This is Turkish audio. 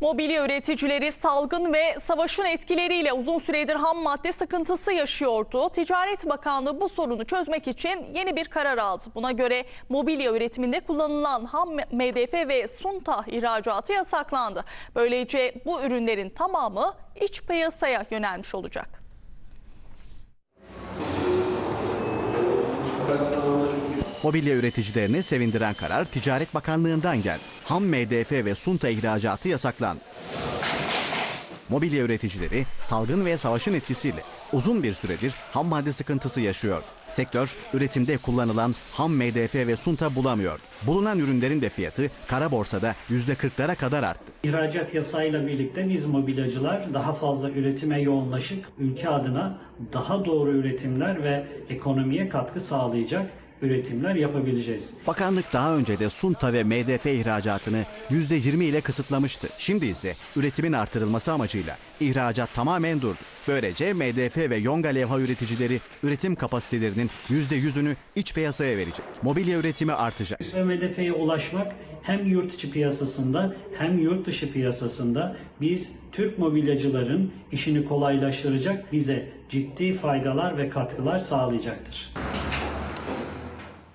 Mobilya üreticileri salgın ve savaşın etkileriyle uzun süredir ham madde sıkıntısı yaşıyordu. Ticaret Bakanlığı bu sorunu çözmek için yeni bir karar aldı. Buna göre mobilya üretiminde kullanılan ham MDF ve sunta ihracatı yasaklandı. Böylece bu ürünlerin tamamı iç piyasaya yönelmiş olacak. Mobilya üreticilerini sevindiren karar Ticaret Bakanlığı'ndan geldi. Ham MDF ve sunta ihracatı yasaklandı. Mobilya üreticileri salgın ve savaşın etkisiyle uzun bir süredir ham madde sıkıntısı yaşıyor. Sektör üretimde kullanılan ham MDF ve sunta bulamıyor. Bulunan ürünlerin de fiyatı kara borsada %40'lara kadar arttı. İhracat yasayla birlikte biz mobilyacılar daha fazla üretime yoğunlaşıp ülke adına daha doğru üretimler ve ekonomiye katkı sağlayacak üretimler yapabileceğiz. Bakanlık daha önce de sunta ve MDF ihracatını %20 ile kısıtlamıştı. Şimdi ise üretimin artırılması amacıyla ihracat tamamen durdu. Böylece MDF ve yonga levha üreticileri üretim kapasitelerinin %100'ünü iç piyasaya verecek. Mobilya üretimi artacak. Ve MDF'ye ulaşmak hem yurt içi piyasasında hem yurt dışı piyasasında biz Türk mobilyacıların işini kolaylaştıracak, bize ciddi faydalar ve katkılar sağlayacaktır.